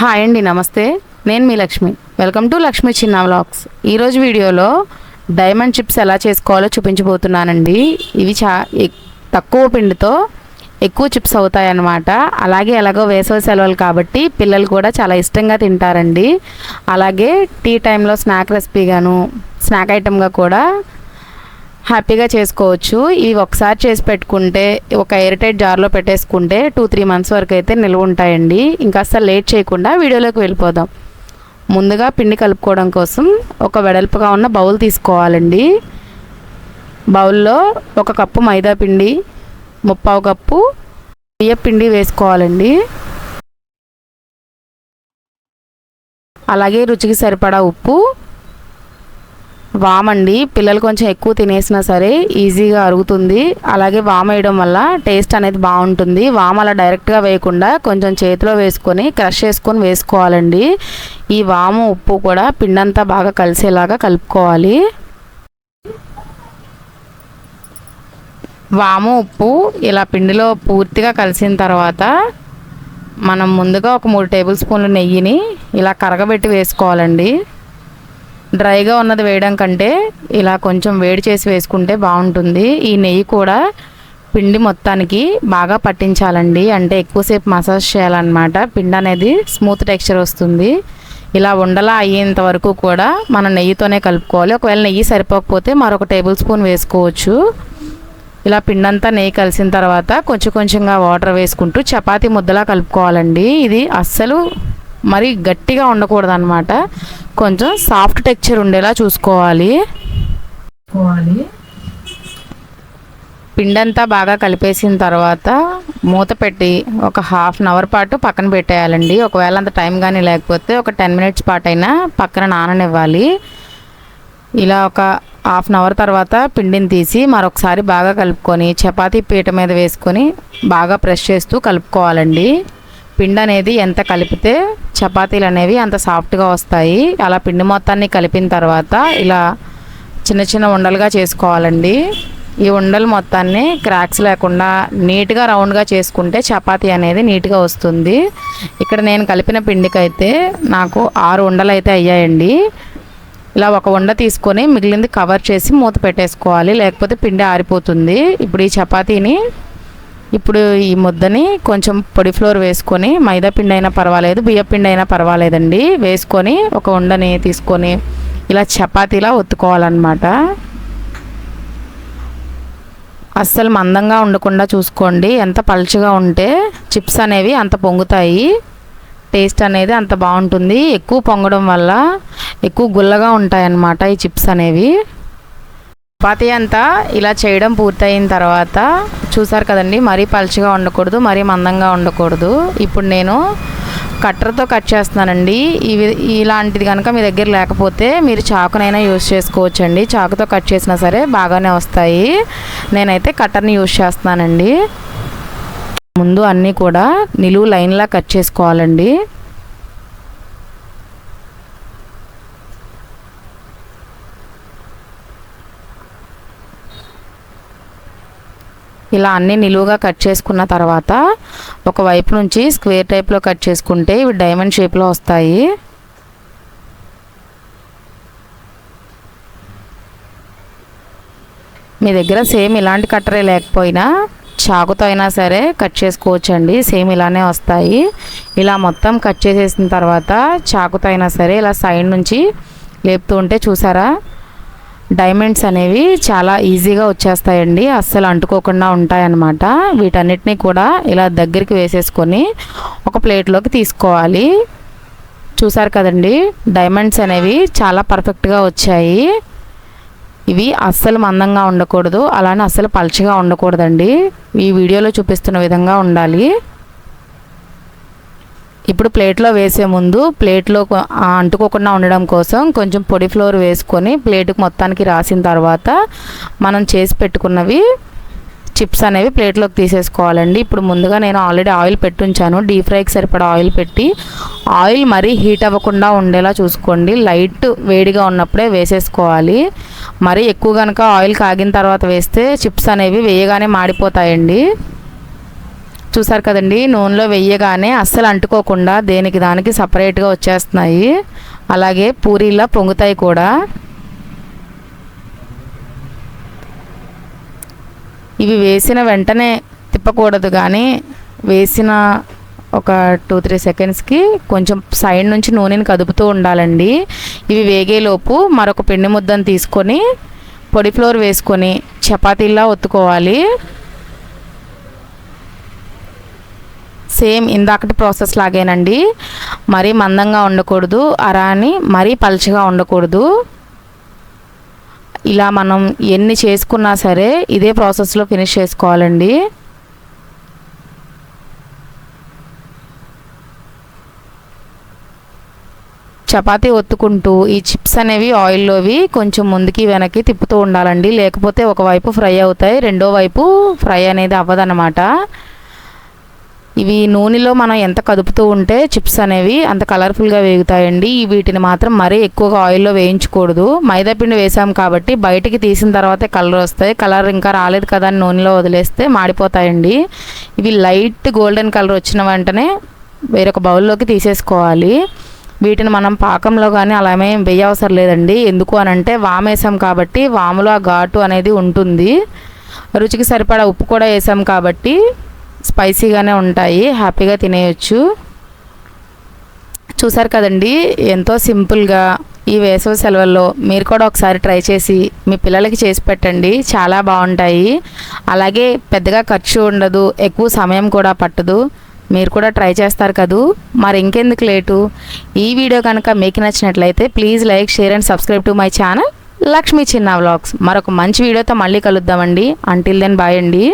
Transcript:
Hi అండి నమస్తే. నేను మీ Lakshmi. Welcome to Lakshmi Chinna vlogs. ఈరోజు వీడియోలో డైమండ్ చిప్స్ ఎలా చేసుకోవాలో చూపించబోతున్నానండి. ఇవి చా తక్కువ పిండితో ఎక్కువ చిప్స్ అవుతాయి అన్నమాట అలాగే ఎలాగో వేసవి సెలవులు కాబట్టి పిల్లలు కూడా చాలా ఇష్టంగా తింటారండి. అలాగే టీ టైంలో స్నాక్ రెసిపీగాను స్నాక్ ఐటెంగా కూడా హ్యాపీగా చేసుకోవచ్చు. ఇవి ఒకసారి చేసి పెట్టుకుంటే ఒక ఎయిర్టైట్ జార్లో పెట్టేసుకుంటే టూ త్రీ మంత్స్ వరకు అయితే నిల్వ ఉంటాయండి. ఇంకా అసలు లేట్ చేయకుండా వీడియోలోకి వెళ్ళిపోదాం. ముందుగా పిండి కలుపుకోవడం కోసం ఒక వెడల్పుగా ఉన్న బౌల్ తీసుకోవాలండి. బౌల్లో ఒక కప్పు మైదా పిండి ముప్పావు కప్పు బియ్య పిండి వేసుకోవాలండి. అలాగే రుచికి సరిపడా ఉప్పు వామండి. పిల్లలు కొంచెం ఎక్కువ తినేసినా సరే ఈజీగా అరుగుతుంది. అలాగే వామ వేయడం వల్ల టేస్ట్ అనేది బాగుంటుంది. వామ అలా డైరెక్ట్గా వేయకుండా కొంచెం చేతిలో వేసుకొని క్రష్ చేసుకొని వేసుకోవాలండి. ఈ వాము ఉప్పు కూడా పిండంతా బాగా కలిసేలాగా కలుపుకోవాలి. వాము ఉప్పు ఇలా పిండిలో పూర్తిగా కలిసిన తర్వాత మనం ముందుగా ఒక మూడు టేబుల్ స్పూన్లు నెయ్యిని ఇలా కరగబెట్టి వేసుకోవాలండి. డ్రైగా ఉన్నది వేయడం కంటే ఇలా కొంచెం వేడి చేసి వేసుకుంటే బాగుంటుంది. ఈ నెయ్యి కూడా పిండి మొత్తానికి బాగా పట్టించాలండి. అంటే ఎక్కువసేపు మసాజ్ చేయాలన్నమాట. పిండి అనేది స్మూత్ టెక్స్చర్ వస్తుంది. ఇలా ఉండలా అయ్యేంత వరకు కూడా మనం నెయ్యితోనే కలుపుకోవాలి. ఒకవేళ నెయ్యి సరిపోకపోతే మరొక టేబుల్ స్పూన్ వేసుకోవచ్చు. ఇలా పిండంతా నెయ్యి కలిసిన తర్వాత కొంచెం కొంచెంగా వాటర్ వేసుకుంటూ చపాతీ ముద్దలా కలుపుకోవాలండి. ఇది అస్సలు మరి గట్టిగా ఉండకూడదు అనమాట కొంచెం సాఫ్ట్ టెక్చర్ ఉండేలా చూసుకోవాలి. పిండంతా బాగా కలిపేసిన తర్వాత మూత పెట్టి ఒక హాఫ్ అన్ అవర్ పాటు పక్కన పెట్టేయాలండి. ఒకవేళ అంత టైం కానీ లేకపోతే ఒక టెన్ మినిట్స్ పాటు అయినా పక్కన నాననివ్వాలి. ఇలా ఒక హాఫ్ అన్ అవర్ తర్వాత పిండిని తీసి మరొకసారి బాగా కలుపుకొని చపాతీ పీట మీద వేసుకొని బాగా ప్రెస్ చేస్తూ కలుపుకోవాలండి. పిండి అనేది ఎంత కలిపితే చపాతీలు అనేవి అంత సాఫ్ట్గా వస్తాయి. అలా పిండి మొత్తాన్ని కలిపిన తర్వాత ఇలా చిన్న చిన్న ఉండలుగా చేసుకోవాలండి. ఈ ఉండలు మొత్తాన్ని క్రాక్స్ లేకుండా నీట్గా రౌండ్గా చేసుకుంటే చపాతీ అనేది నీట్గా వస్తుంది. ఇక్కడ నేను కలిపిన పిండికైతే నాకు ఆరు ఉండలు అయితే అయ్యాయండి. ఇలా ఒక ఉండ తీసుకొని మిగిలింది కవర్ చేసి మూత పెట్టేసుకోవాలి. లేకపోతే పిండి ఆరిపోతుంది. ఇప్పుడు ఈ చపాతీని ఇప్పుడు ఈ ముద్దని కొంచెం పొడి ఫ్లోర్ వేసుకొని మైదా పిండి అయినా పర్వాలేదు బియ్య పిండి అయినా పర్వాలేదండి. వేసుకొని ఒక ఉండని తీసుకొని ఇలా చపాతీలా ఒత్తుకోవాలన్నమాట. అస్సలు మందంగా ఉండకుండా చూసుకోండి. ఎంత పలుచగా ఉంటే చిప్స్ అనేవి అంత పొంగుతాయి. టేస్ట్ అనేది అంత బాగుంటుంది. ఎక్కువ పొంగడం వల్ల ఎక్కువ గుల్లగా ఉంటాయన్నమాట ఈ చిప్స్ అనేవి. చపాతి అంతా ఇలా చేయడం పూర్తయిన తర్వాత చూసారు కదండి మరీ పలుచగా ఉండకూడదు మరీ మందంగా ఉండకూడదు ఇప్పుడు నేను కట్టర్తో కట్ చేస్తున్నానండి. ఇవి ఇలాంటిది కనుక మీ దగ్గర లేకపోతే మీరు చాకునైనా యూజ్ చేసుకోవచ్చండి. చాకుతో కట్ చేసినా సరే బాగానే వస్తాయి. నేనైతే కట్టర్ని యూస్ చేస్తున్నానండి. ముందు అన్నీ కూడా నిలువు లైన్లా కట్ చేసుకోవాలండి. ఇలా అన్నీ నిలువుగా కట్ చేసుకున్న తర్వాత ఒక వైపు నుంచి స్క్వేర్ టైప్లో కట్ చేసుకుంటే ఇవి డైమండ్ షేప్లో వస్తాయి. మీ దగ్గర సేమ్ ఇలాంటి కట్టరే లేకపోయినా చాకుతో అయినా సరే కట్ చేసుకోవచ్చండి. సేమ్ ఇలానే వస్తాయి. ఇలా మొత్తం కట్ చేసేసిన తర్వాత చాకుతో అయినా సరే ఇలా సైడ్ నుంచి లేపుతూ ఉంటే చూసారా? డైమండ్స్ అనేవి చాలా ఈజీగా వచ్చేస్తాయండి. అస్సలు అంటుకోకుండా ఉంటాయన్నమాట. వీటన్నిటిని కూడా ఇలా దగ్గరికి వేసేసుకొని ఒక ప్లేట్లోకి తీసుకోవాలి. చూసారు కదండి? డైమండ్స్ అనేవి చాలా పర్ఫెక్ట్గా వచ్చాయి. ఇవి అస్సలు మందంగా ఉండకూడదు. అలానే అస్సలు పలుచగా ఉండకూడదండి. ఈ వీడియోలో చూపిస్తున్న విధంగా ఉండాలి. ఇప్పుడు ప్లేట్లో వేసే ముందు ప్లేట్లో అంటుకోకుండా ఉండడం కోసం కొంచెం పొడి ఫ్లోర్ వేసుకొని ప్లేట్కి మొత్తానికి రాసిన తర్వాత మనం చేసి పెట్టుకున్నవి చిప్స్ అనేవి ప్లేట్లోకి తీసేసుకోవాలండి. ఇప్పుడు ముందుగా నేను ఆల్రెడీ ఆయిల్ పెట్టుంచాను. డీప్ ఫ్రైకి సరిపడా ఆయిల్ పెట్టి ఆయిల్ మరీ హీట్ అవ్వకుండా ఉండేలా చూసుకోండి. లైట్ వేడిగా ఉన్నప్పుడే వేసేసుకోవాలి. మరీ ఎక్కువ కనుక ఆయిల్ కాగిన తర్వాత వేస్తే చిప్స్ అనేవి వేయగానే మాడిపోతాయండి. చూసారు కదండి నూనెలో వెయ్యగానే అస్సలు అంటుకోకుండా దేనికి దానికి సపరేట్గా వచ్చేస్తున్నాయి. అలాగే పూరీలా పొంగుతాయి కూడా. ఇవి వేసిన వెంటనే తిప్పకూడదు కానీ వేసిన ఒక టూ త్రీ సెకండ్స్కి కొంచెం సైడ్ నుంచి నూనెని కదుపుతూ ఉండాలండి. ఇవి వేగేలోపు మరొక పిండి ముద్దను తీసుకొని పొడి ఫ్లోర్ వేసుకొని చపాతీలా ఒత్తుకోవాలి. సేమ్ ఇందాకటి ప్రాసెస్ లాగేనండి. మరీ మందంగా ఉండకూడదు. అరాని మరీ పలుచగా ఉండకూడదు. ఇలా మనం ఎన్ని చేసుకున్నా సరే ఇదే ప్రాసెస్లో ఫినిష్ చేసుకోవాలండి. చపాతీ ఒత్తుకుంటూ ఈ చిప్స్ అనేవి ఆయిల్లోవి కొంచెం ముందుకి వెనక్కి తిప్పుతూ ఉండాలండి. లేకపోతే ఒకవైపు ఫ్రై అవుతాయి రెండో వైపు ఫ్రై అనేది అవ్వదన్నమాట. ఇవి నూనెలో మనం ఎంత కదుపుతూ ఉంటే చిప్స్ అనేవి అంత కలర్ఫుల్గా వేగుతాయండి. వీటిని మాత్రం మరీ ఎక్కువగా ఆయిల్లో వేయించకూడదు. మైదాపిండి వేసాం కాబట్టి బయటికి తీసిన తర్వాతే కలర్ వస్తాయి. కలర్ ఇంకా రాలేదు కదా అని నూనెలో వదిలేస్తే మాడిపోతాయండి. ఇవి లైట్ గోల్డెన్ కలర్ వచ్చిన వెంటనే వేరొక బౌల్లోకి తీసేసుకోవాలి. వీటిని మనం పాకంలో కానీ అలా ఏమేం వేయవసరం లేదండి. ఎందుకు అని అంటే వామేసాం కాబట్టి వాములో ఆ ఘాటు అనేది ఉంటుంది. రుచికి సరిపడా ఉప్పు కూడా వేసాం కాబట్టి స్పైసీగానే ఉంటాయి హ్యాపీగా తినేయచ్చు. చూసారు కదండి ఎంతో సింపుల్గా ఈ వేసవి సెలవుల్లో మీరు కూడా ఒకసారి ట్రై చేసి మీ పిల్లలకి చేసి పెట్టండి చాలా బాగుంటాయి. అలాగే పెద్దగా ఖర్చు ఉండదు ఎక్కువ సమయం కూడా పట్టదు. మీరు కూడా ట్రై చేస్తారు కదూ. మరి ఇంకెందుకు లేటు? ఈ వీడియో కనుక మీకు నచ్చినట్లయితే please like share and subscribe to my channel Lakshmi Chinna vlogs. మరొక మంచి వీడియోతో మళ్ళీ కలుద్దామండి. అంటిల్ దెన్ బాయ్ అండి.